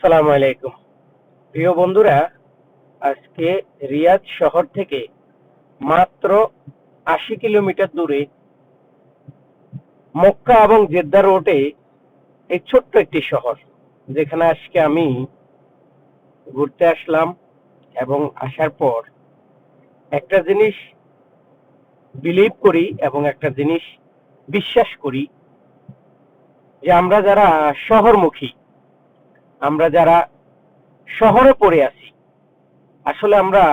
সালাম আলাইকুম। প্রিয় বন্ধুরা, আজকে রিয়াদ শহর থেকে মাত্র আশি কিলোমিটার দূরে মক্কা এবং জেদ্দা রোডে এই ছোট্ট একটি শহর, যেখানে আজকে আমি ঘুরতে আসলাম এবং আসার পর একটা জিনিস বিলিভ করি এবং একটা জিনিস বিশ্বাস করি যে আমরা যারা শহরমুখী আমরা যারা শহরে পড়ে আছি, আসলে আমরা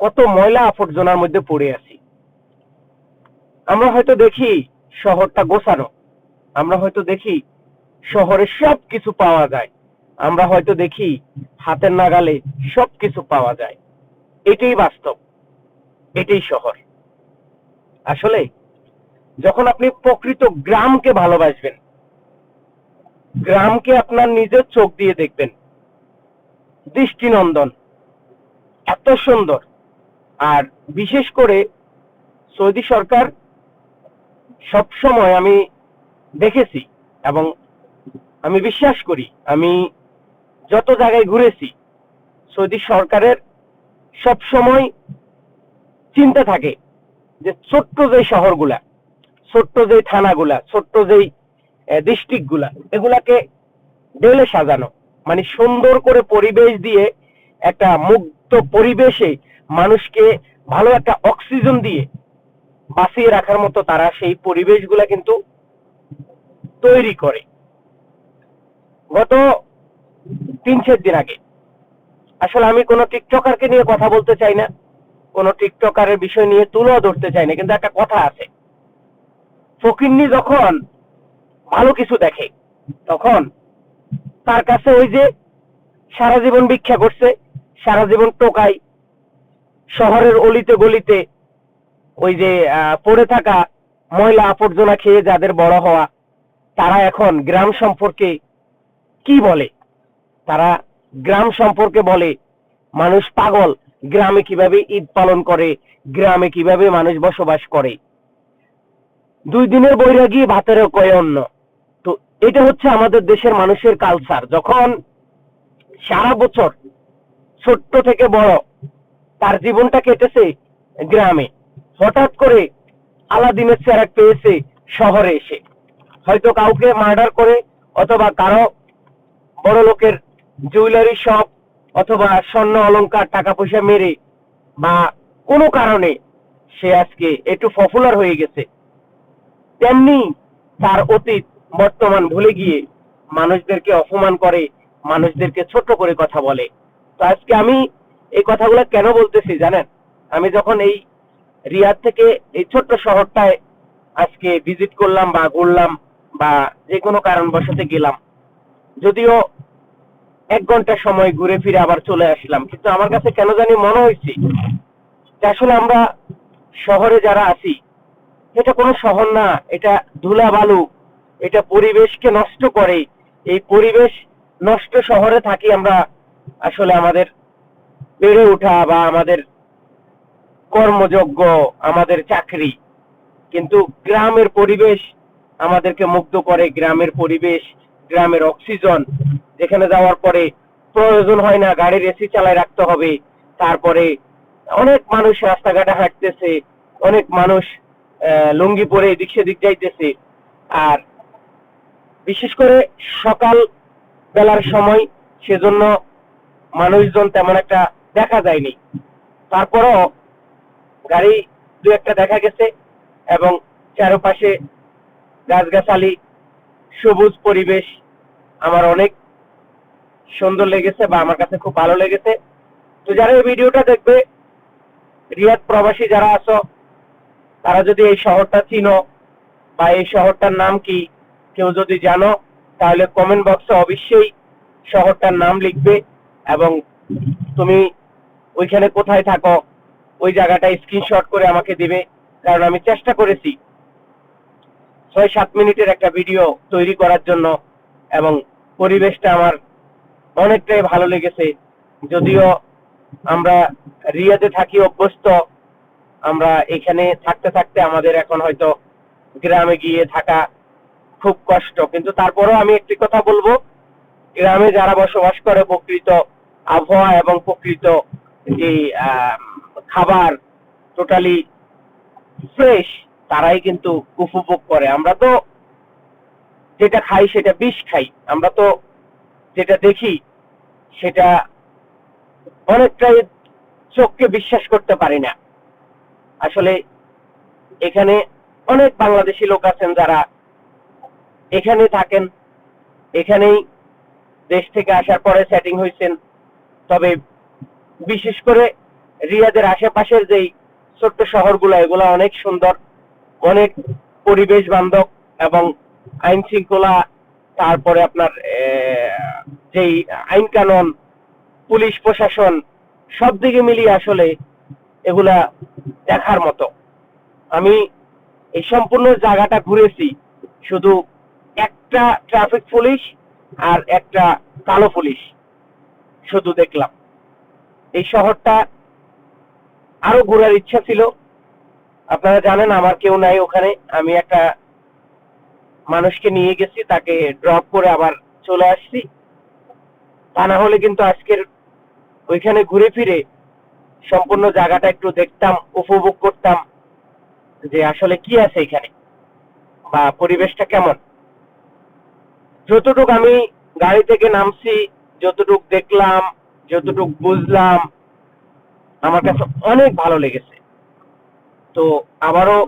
কত ময়লা আবর্জনার মধ্যে পড়ে আছি। আমরা হয়তো দেখি শহরটা গোছানো, আমরা হয়তো দেখি শহরে সব কিছু পাওয়া যায়, আমরা হয়তো দেখি হাতের নাগালে সব কিছু পাওয়া যায়। এটাই বাস্তব, এটাই শহর। আসলে যখন আপনি প্রকৃত গ্রামকে ভালোবাসবেন গ্রামকে আপনার নিজের চোখ দিয়ে দেখবেন। দৃষ্টিনন্দন, এত সুন্দর। আর বিশেষ করে সৌদি সরকার সব সময় আমি দেখেছি এবং আমি বিশ্বাস করি, আমি যত জায়গায় ঘুরেছি, সৌদি সরকারের সব সময় চিন্তা থাকে যে ছোট্ট যে শহরগুলা, ছোট্ট যে থানাগুলা, ছোট্ট যেই ডিস্ট্রিক্টগুলা এগুলাকে ঢেলে সাজানো মানে সুন্দর করে পরিবেশ দিয়ে একটা মুক্ত পরিবেশে মানুষকে ভালো একটা অক্সিজেন দিয়ে বাঁচিয়ে রাখার মতো তারা সেই পরিবেশগুলা কিন্তু তৈরি করে। গত তিন চার দিন আগে, আসলে আমি কোনো টিকটকারকে নিয়ে কথা বলতে চাই না, কোনো টিকটকারের বিষয় নিয়ে তুলেও ধরতে চাই না, কিন্তু একটা কথা আছে। ফকিন্নি যখন ভালো কিছু দেখে। তখন তার কাছে ওই যে সারা জীবন ভিক্ষা করছে, সারা জীবন টোকাই শহরের অলিতে গলিতে ওই যে পড়ে থাকা ময়লা আবর্জনা খেয়ে যাদের বড় হওয়া, তারা এখন গ্রাম সম্পর্কে কি বলে? তারা গ্রাম সম্পর্কে বলে, মানুষ পাগল, গ্রামে কীভাবে ঈদ পালন করে, গ্রামে কীভাবে মানুষ বসবাস করে। দুই দিনের বৈরাগী ভাতেরও কয় অন্য এটা হচ্ছে আমাদের দেশের মানুষের কালচার যখন সারা বছর ছোট্ট থেকে বড় তার জীবনটা কেটেছে গ্রামে, হঠাৎ করে আলাদিনের চেরাক পেয়েছে শহরে এসে। হয়তো কাউকে মার্ডার করে অথবা কারও বড় লোকের জুয়েলারি শপ অথবা স্বর্ণ অলংকার টাকা পয়সা মেরে বা কোনো কারণে সে আজকে একটু পপুলার হয়ে গেছে। তেমনি তার অতীত বর্তমান ভুলে গিয়ে মানুষদেরকে অপমান করে, মানুষদেরকে ছোট করে কথা বলে। তো আজকে আমি এই কথাগুলো কেন বলতেছি জানেন? আমি যখন এই রিয়াদ থেকে এই ছোট্ট শহরটায় আজকে ভিজিট করলাম বা ঘুরলাম বা যে কোনো কারণবশতে গেলাম, যদিও এক ঘণ্টা সময় ঘুরে ফিরে আবার চলে আসলাম, কিন্তু আমার কাছে কেন জানি মনে হয়েছে যে আসলে আমরা শহরে যারা আছি, এটা কোনো শহর না, এটা ধুলা বালু এটা পরিবেশকে নষ্ট করে। এই পরিবেশ নষ্ট শহরে থাকি আমরা আসলে আমাদের বেড়ে ওঠা বা আমাদের কর্মযোগ্য, আমাদের চাকরি। কিন্তু গ্রামের পরিবেশ আমাদেরকে মুগ্ধ করে। গ্রামের পরিবেশ, গ্রামের অক্সিজন। যেখানে যাওয়ার পরে প্রয়োজন হয় না গাড়ির এসি চালায় রাখতে হবে। তারপরে অনেক মানুষ রাস্তাঘাটে হাঁটতেছে, অনেক মানুষ লুঙ্গি পরে এদিক সেদিক যাইতেছে। আর বিশেষ করে সকাল বেলার সময় সেজন্য মানুষজন তেমন একটা দেখা যায়নি। তারপরও গাড়ি দু একটা দেখা গেছে এবং চারপাশে গাছগাছালি, সবুজ পরিবেশ আমার অনেক সুন্দর লেগেছে বা আমার কাছে খুব ভালো লেগেছে। তো যারা এই ভিডিওটা দেখবে, রিয়াদ প্রবাসী যারা আছো, তারা যদি এই শহরটা চিনো বা এই শহরটার নাম কি কেউ যদি জানো, তাহলে কমেন্ট বক্সে অবশ্যই শহরটার নাম লিখবে এবং তুমি ওইখানে কোথায় থাকো, ওই জায়গাটা স্ক্রিনশট করে আমাকে দিবে, কারণ আমি চেষ্টা করেছি ছয় সাত মিনিটের একটা ভিডিও তৈরি করার জন্য এবং পরিবেশটা আমার অনেকটাই ভালো লেগেছে। যদিও আমরা রিয়াতে থাকি, অভ্যস্ত, আমরা এখানে থাকতে থাকতে আমাদের এখন হয়তো গ্রামে গিয়ে থাকা খুব কষ্ট। কিন্তু তারপরেও আমি একটি কথা বলব, গ্রামে যারা বসবাস করে প্রকৃত আবহাওয়া এবং প্রকৃত যে খাবার টোটালি ফ্রেশ তারাই কিন্তু উপভোগ করে। আমরা তো যেটা খাই সেটা বিষ খাই। আমরা তো যেটা দেখি সেটা অনেকটাই চোখকে বিশ্বাস করতে পারি না। আসলে এখানে অনেক বাংলাদেশি লোক আছেন যারা এখানে থাকেন। এখানেই দেশ থেকে আসার পরে সেটিং হয়েছেন তবে বিশেষ করে রিয়াদের আশেপাশের যেই ছোট্ট শহরগুলো, এগুলো অনেক সুন্দর। অনেক পরিবেশ বান্ধব এবং আইন শৃঙ্খলা, তারপরে আপনার যেই আইন কানুন, পুলিশ প্রশাসন, সব দিকে মিলিয়ে আসলে এগুলা দেখার মতো। আমি এই সম্পূর্ণ জায়গাটা ঘুরেছি, শুধু একটা ট্রাফিক পুলিশ আর একটা কালো পুলিশ শুধু দেখলাম। এই শহরটা আরও ঘোরার ইচ্ছা ছিল। আপনারা জানেন আমার কেউ নাই ওখানে। আমি একটা মানুষকে নিয়ে গেছি, তাকে ড্রপ করে আবার চলে আসছি। তা না হলে কিন্তু আজকের ওইখানে ঘুরে ফিরে সম্পূর্ণ জায়গাটা একটু দেখতাম, উপভোগ করতাম যে আসলে কি আছে এখানে বা পরিবেশটা কেমন। যতটুক আমি গাড়ি থেকে নামছি, যতটুক দেখলাম, যতটুক বুঝলাম, আমার কাছে অনেক ভালো লেগেছে। তো আবারও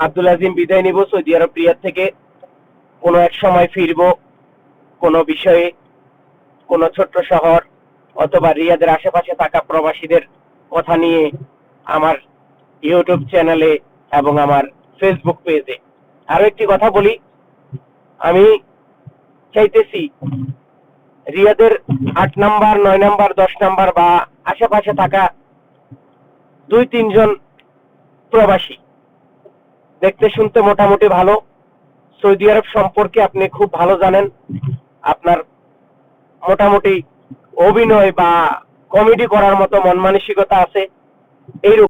আব্দুল আজিম বিদায় নিব সৌদি আরব রিয়াদ থেকে। কোনো এক সময় ফিরবো কোনো বিষয়ে, কোনো ছোট্ট শহর অথবা রিয়াদের আশেপাশে থাকা প্রবাসীদের কথা নিয়ে আমার ইউটিউব চ্যানেলে এবং আমার ফেসবুক পেজে। আরও একটি কথা বলি, আমি চাইতেছি। রিয়াদের আট নাম্বার, নয় নাম্বার, দশ নাম্বার বা আশেপাশে থাকা দুই, তিনজন প্রবাসী। দেখতে, শুনতে মোটামুটি ভালো। সৌদি আরব সম্পর্কে আপনি খুব ভালো জানেন। আপনার মোটামুটি অভিনয় বা কমেডি করার মতো মন মানসিকতা আছে। এইরকম